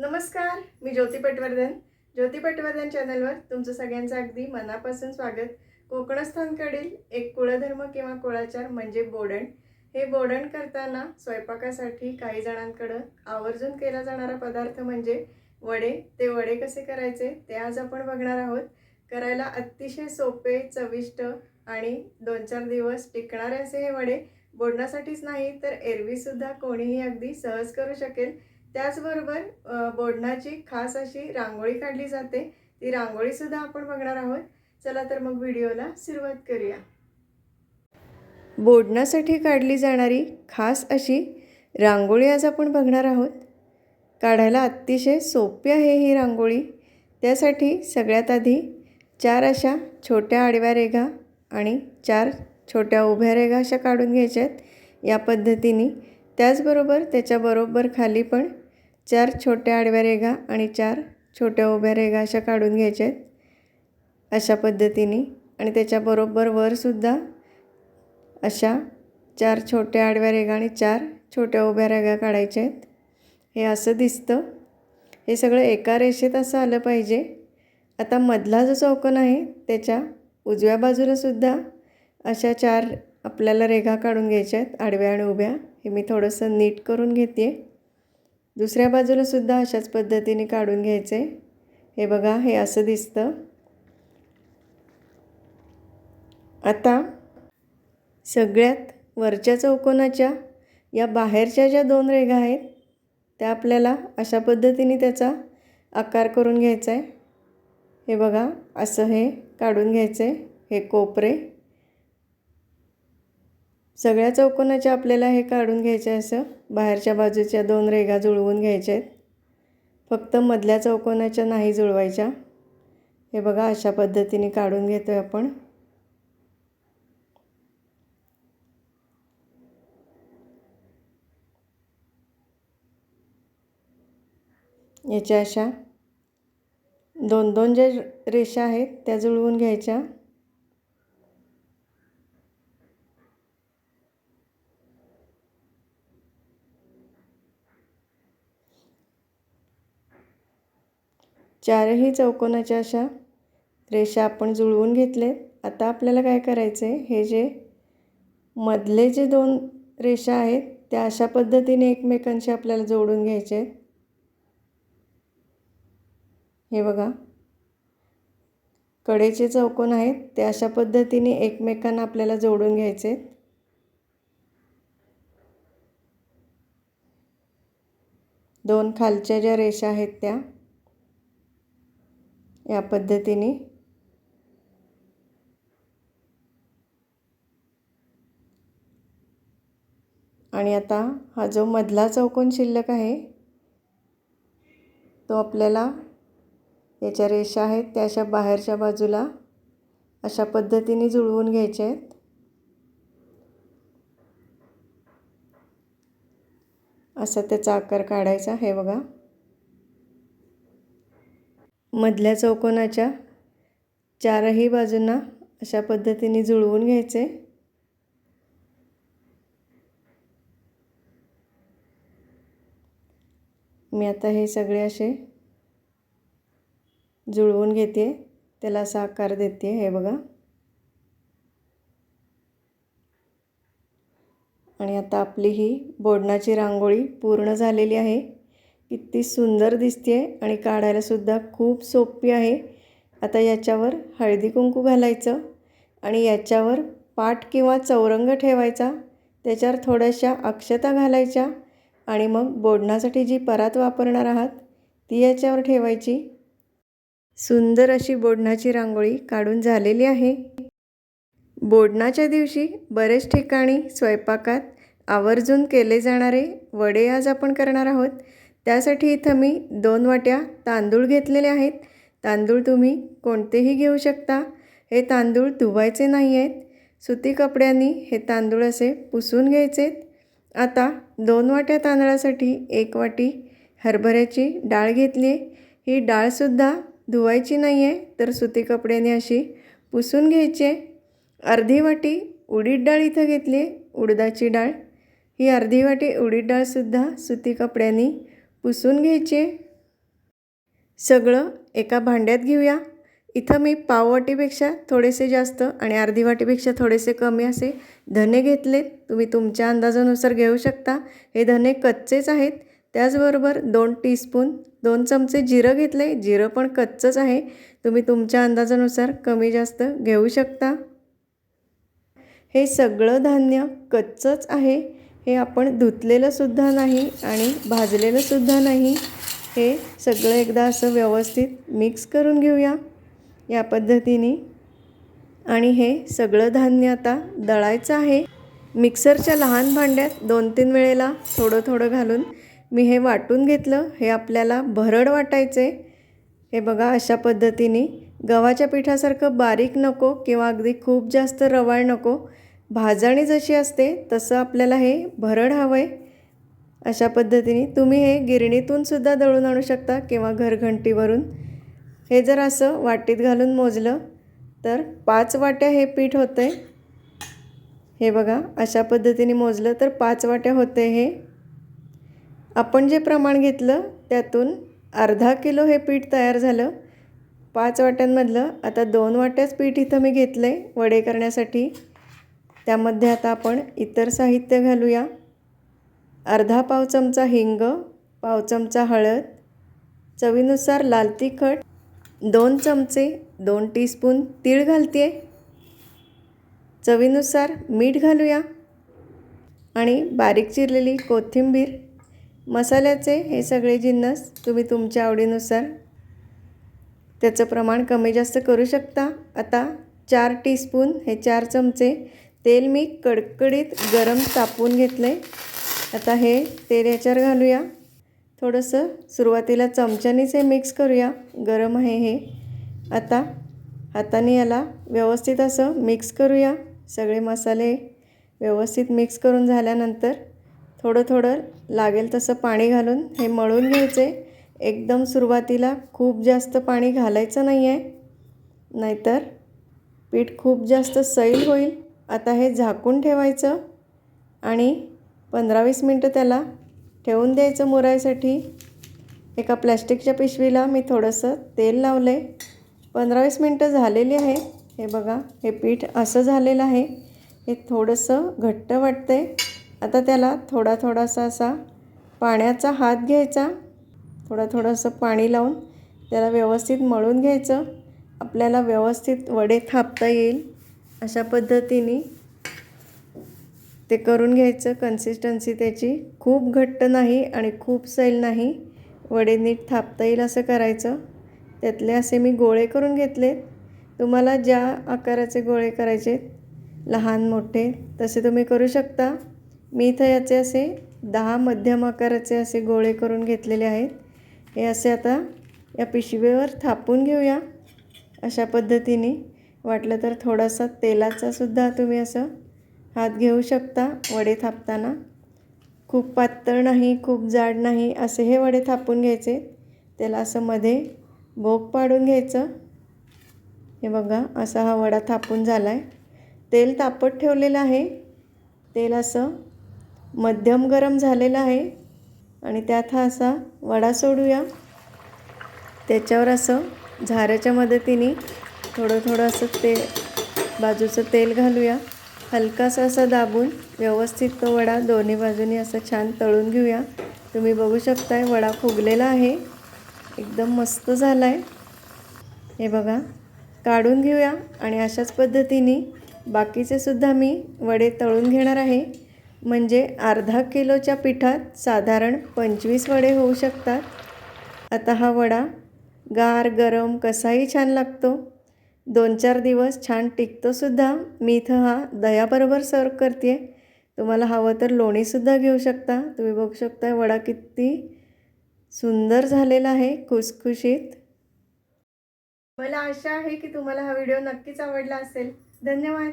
नमस्कार मी ज्योती पटवर्धन. ज्योती पटवर्धन चॅनलवर तुमचं सगळ्यांचं अगदी मनापासून स्वागत. कोकणस्थानकडील एक कुळधर्म किंवा कुळाचार म्हणजे बोडण. हे बोडण करताना स्वयंपाकासाठी काही जणांकडं आवर्जून केला जाणारा पदार्थ म्हणजे वडे. ते वडे कसे करायचे ते आज आपण बघणार आहोत. करायला अतिशय सोपे चविष्ट आणि दोन चार दिवस टिकणारे असे हे वडे. बोडण्यासाठीच नाही तर एरवीसुद्धा कोणीही अगदी सहज करू शकेल. त्याचबरोबर बोडणाची खास अशी रांगोळी काढली जाते. ती रांगोळीसुद्धा आपण बघणार आहोत. चला तर मग व्हिडिओला सुरुवात करूया. बोडण्यासाठी काढली जाणारी खास अशी रांगोळी आज आपण बघणार आहोत. काढायला अतिशय सोपी आहे ही रांगोळी. त्यासाठी सगळ्यात आधी चार अशा छोट्या आडव्या रेघा आणि चार छोट्या उभ्या रेघा अशा काढून घ्यायच्या आहेत या पद्धतीने त्याचबरोबर त्याच्याबरोबर खाली पण चार छोट्या आडव्या रेघा आणि चार छोट्या उभ्या रेघा अशा काढून घ्यायच्या आहेत अशा पद्धतीने. आणि त्याच्याबरोबर वरसुद्धा अशा चार छोट्या आडव्या रेघा आणि चार छोट्या उभ्या रेघा काढायच्या आहेत हे असं दिसतं. हे सगळं एका रेषेत असं आलं पाहिजे. आता मधला जो चौकन आहे त्याच्या उजव्या बाजूलासुद्धा अशा चार आपल्याला रेघा काढून घ्यायच्या आहेत आडव्या आणि उभ्या. हे मी थोडंसं नीट करून घेते दुसऱ्या बाजूलासुद्धा अशाच पद्धतीने काढून घ्यायचे. हे बघा हे असं दिसतं. आता सगळ्यात वरच्या चौकोनाच्या या बाहेरच्या ज्या दोन रेघा आहेत त्या आपल्याला अशा पद्धतीने त्याचा आकार करून घ्यायचा आहे. हे बघा असं हे काढून घ्यायचं आहे हे कोपरे. सगळ्या चौकोनाच्या आपल्याला हे काढून घ्यायचं आहे असं. बाहेरच्या बाजूच्या दोन रेघा जुळवून घ्यायच्या आहेत. फक्त मधल्या चौकोनाच्या नाही जुळवायच्या. हे बघा अशा पद्धतीने काढून घेतो आहे आपण. याच्या अशा दोन दोन ज्या रेषा आहेत त्या जुळवून घ्यायच्या. चारही चौकोनाच्या अशा रेषा आपण जुळवून घेतले आता आपल्याला काय करायचं आहे हे जे मधले जे दोन रेषा आहेत त्या अशा पद्धतीने एकमेकांशी आपल्याला जोडून घ्यायचे आहेत हे बघा. कडेचे चौकोन आहेत ते अशा पद्धतीने एकमेकांना आपल्याला जोडून घ्यायचे आहेत दोन खालच्या ज्या रेषा आहेत त्या या पद्धतीने. आणि आता हा जो मधला चौकोन शिल्लक आहे तो आपल्याला याच्या रेषा आहेत त्या अशा बाहेरच्या बाजूला अशा पद्धतीने जुळवून घ्यायच्या आहेत. असा त्याचा आकार काढायचा हे बघा. मधल्या चौकोनाच्या चारही बाजूंना अशा पद्धतीने जुळवून घ्यायचे. मी आता हे सगळे असे जुळवून घेते. त्याला असा आकार देते. हे बघा. आणि आता आपली ही बोडणाची रांगोळी पूर्ण झालेली आहे. किती सुंदर दिसते आणि काढायलासुद्धा खूप सोपी आहे. आता याच्यावर हळदी कुंकू घालायचं आणि याच्यावर पाट किंवा चौरंग ठेवायचा. त्याच्यावर थोड्याशा अक्षता घालायच्या आणि मग बोडण्यासाठी जी परात वापरणार आहात ती याच्यावर ठेवायची. सुंदर अशी बोडणाची रांगोळी काढून झालेली आहे. बोडणाच्या दिवशी बरेच ठिकाणी स्वयंपाकात आवर्जून केले जाणारे वडे आज आपण करणार आहोत. त्यासाठी इथं मी दोन वाट्या तांदूळ घेतलेले आहेत. तांदूळ तुम्ही कोणतेही घेऊ शकता. हे तांदूळ धुवायचे नाही आहेत. सुती कपड्यांनी हे तांदूळ असे पुसून घ्यायचे आता दोन वाट्या तांदळासाठी एक वाटी हरभऱ्याची डाळ घेतली ही डाळसुद्धा धुवायची नाही आहे तर सुती कपड्याने अशी पुसून घ्यायची अर्धी वाटी उडीद डाळ इथं घेतली उडदाची डाळ. ही अर्धी वाटी उडीद डाळसुद्धा सुती कपड्यांनी पुसून घ्यायची. सगळं एका भांड्यात घेऊया. इथं मी पाववाटीपेक्षा थोडेसे जास्त आणि अर्धी वाटीपेक्षा थोडेसे कमी असे धने घेतले तुम्ही तुमच्या अंदाजानुसार घेऊ शकता. हे धने कच्चेच आहेत. त्याचबरोबर दोन टीस्पून दोन चमचे जिरं घेतले. जिरं पण कच्चंच आहे. तुम्ही तुमच्या अंदाजानुसार कमी जास्त घेऊ शकता. हे सगळं धान्य कच्चंच आहे. हे आपण धुतलेलंसुद्धा नाही आणि भाजलेलंसुद्धा नाही. हे सगळं एकदा असं व्यवस्थित मिक्स करून घेऊया या पद्धतीने. आणि हे सगळं धान्य आता दळायचं आहे. मिक्सरच्या लहान भांड्यात दोन तीन वेळेला थोडं थोडं घालून मी हे वाटून घेतलं. हे आपल्याला भरड वाटायचे. हे बघा अशा पद्धतीने गव्हाच्या पिठासारखं बारीक नको किंवा अगदी खूप जास्त रवाळ नको. भाजणी जशी असते तसं आपल्याला हे भरड हवं आहे अशा पद्धतीने तुम्ही हे गिरणीतून सुद्धा दळून आणू शकता किंवा घरघंटीवरून. हे जर असं वाटीत घालून मोजलं तर पाच वाट्या हे पीठ होतं आहे हे बघा अशा पद्धतीने मोजलं तर पाच वाट्या होते हे. आपण जे प्रमाण घेतलं त्यातून अर्धा किलो हे पीठ तयार झालं. पाच वाट्यांमधलं आता दोन वाट्याच पीठ इथं मी घेतलं आहे वडे करण्यासाठी. त्यामध्ये आता आपण इतर साहित्य घालूया. अर्धा पाव चमचा हिंग पाव चमचा हळद चवीनुसार लाल तिखट दोन चमचे दोन टीस्पून तीळ घालते चवीनुसार मीठ घालूया. आणि बारीक चिरलेली कोथिंबीर मसाल्याचे हे सगळे जिन्नस तुम्ही तुमच्या आवडीनुसार त्याचं प्रमाण कमी जास्त करू शकता. आता चार टीस्पून हे चार चमचे तेल मी कडकडीत गरम तापवून घेतलं आहे आता हे तेल याच्यावर घालूया. थोडंसं सुरुवातीला चमच्यानेच हे मिक्स करूया. गरम आहे हे. आता हाताने याला व्यवस्थित असं मिक्स करूया. सगळे मसाले व्यवस्थित मिक्स करून झाल्यानंतर थोडं थोडं लागेल तसं पाणी घालून हे मळून घ्यायचे. एकदम सुरुवातीला खूप जास्त पाणी घालायचं नाही आहे नाहीतर पीठ खूप जास्त सैल होईल. आता हे झाकून ठेवायचं आणि पंधरा वीस मिनटं त्याला ठेवून द्यायचं मुरायसाठी. एका प्लॅस्टिकच्या पिशवीला मी थोडंसं तेल लावलं आहे पंधरा वीस मिनटं झालेली आहे. हे बघा हे पीठ असं झालेलं आहे. हे थोडंसं घट्ट वाटतं आहे आता त्याला थोडा थोडासा असा पाण्याचा हात घ्यायचा. थोडं थोडंसं पाणी लावून त्याला व्यवस्थित मळून घ्यायचं. आपल्याला व्यवस्थित वडे थापता येईल. अशा पद्धतीने ते करून घ्यायचं. कन्सिस्टन्सी त्याची खूप घट्ट नाही आणि खूप सैल नाही. वडे नीट थापता येईल असं करायचं. त्यातले असे मी गोळे करून घेतले तुम्हाला ज्या आकाराचे गोळे करायचे लहान मोठे तसे तुम्ही करू शकता. मी इथं याचे असे दहा मध्यम आकाराचे असे गोळे करून घेतलेले आहेत. हे असे आता या पिशवीवर थापून घेऊया. अशा पद्धतीने वाटलं तर थोडासा तेलाचा सुद्धा तुम्ही असं हात घेऊ शकता वडे थापताना. खूप पातळ नाही खूप जाड नाही असे हे वडे थापून घ्यायचे. त्याला असं मध्ये भोग पाडून घ्यायचं. हे बघा असा हा वडा थापून झाला आहे तेल तापत ठेवलेलं आहे. तेल असं मध्यम गरम झालेलं आहे. आणि त्यात हा असा वडा सोडूया. त्याच्यावर असं झाऱ्याच्या मदतीने थोडं थोडं असं ते बाजूचं तेल घालूया. हलकासा असा दाबून व्यवस्थित तो वडा दोन्ही बाजूनी असं छान तळून घेऊया. तुम्ही बघू शकताय वडा फुगलेला आहे. एकदम मस्त झाला आहे हे बघा काढून घेऊया आणि अशाच पद्धतीने बाकीचे सुद्धा मी वडे तळून घेणार आहे. म्हणजे अर्धा किलोच्या पिठात साधारण पंचवीस वडे होऊ शकतात. आता हा वडा गार गरम कसाही छान लागतो. दोन चार दिवस छान टिकतोसुद्धा मी इथं हा दह्याबरोबर सर्व करते आहे तुम्हाला हवं तर लोणीसुद्धा घेऊ शकता. तुम्ही बघू शकता वडा किती सुंदर झालेला आहे खुसखुशीत. मला आशा आहे की तुम्हाला हा व्हिडिओ नक्कीच आवडला असेल. धन्यवाद.